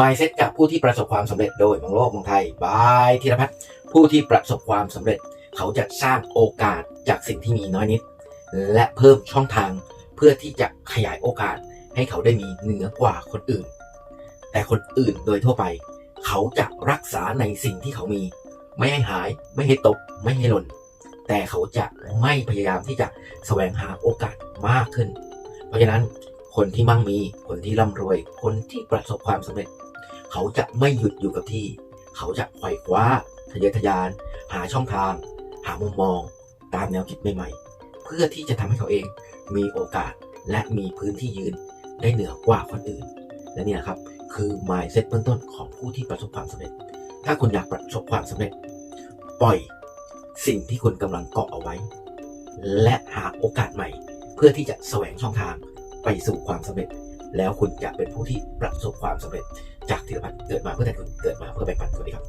Mindset กับผู้ที่ประสบความสำเร็จโดยมองโลกมองไทยบายธีรพัฒน์ผู้ที่ประสบความสำเร็จ เขาจะสร้างโอกาสจากสิ่งที่มีน้อยนิด และเพิ่มช่องทางเพื่อที่จะขยายโอกาสให้เขาได้มีเหนือกว่าคนอื่น แต่คนอื่นโดยทั่วไป เขาจะรักษาในสิ่งที่เขามี ไม่ให้หายไม่ให้ตก ไม่ให้หล่น แต่เขาจะไม่พยายามที่จะแสวงหาโอกาสมากขึ้น เพราะฉะนั้นคนที่มั่งมี คนที่ร่ำรวย คนที่ประสบความสำเร็จ เขาจะไม่หยุดอยู่กับที่ เขาจะไขว่คว้าทะเยอทะยาน หาช่องทาง หามุมมอง ตามแนวคิดใหม่ๆ เพื่อที่จะทำให้เขาเองมีโอกาสและมีพื้นที่ยืนได้เหนือกว่าคนอื่น และนี่ยครับคือ mindset เบื้องต้นของผู้ที่ประสบความสำเร็จ ถ้าคุณอยากประสบความสำเร็จ ปล่อยสิ่งที่คุณกำลังเกาะเอาไว้ และหาโอกาสใหม่ เพื่อที่จะแสวงช่องทางไปสู่ความสำเร็จ แล้วคุณจะเป็นผู้ที่ประสบความสำเร็จจากธีรพัฒน์เกิดมาเพื่อแต่คุณเกิดมาเพื่อแบ่งปันสวัสดีครับ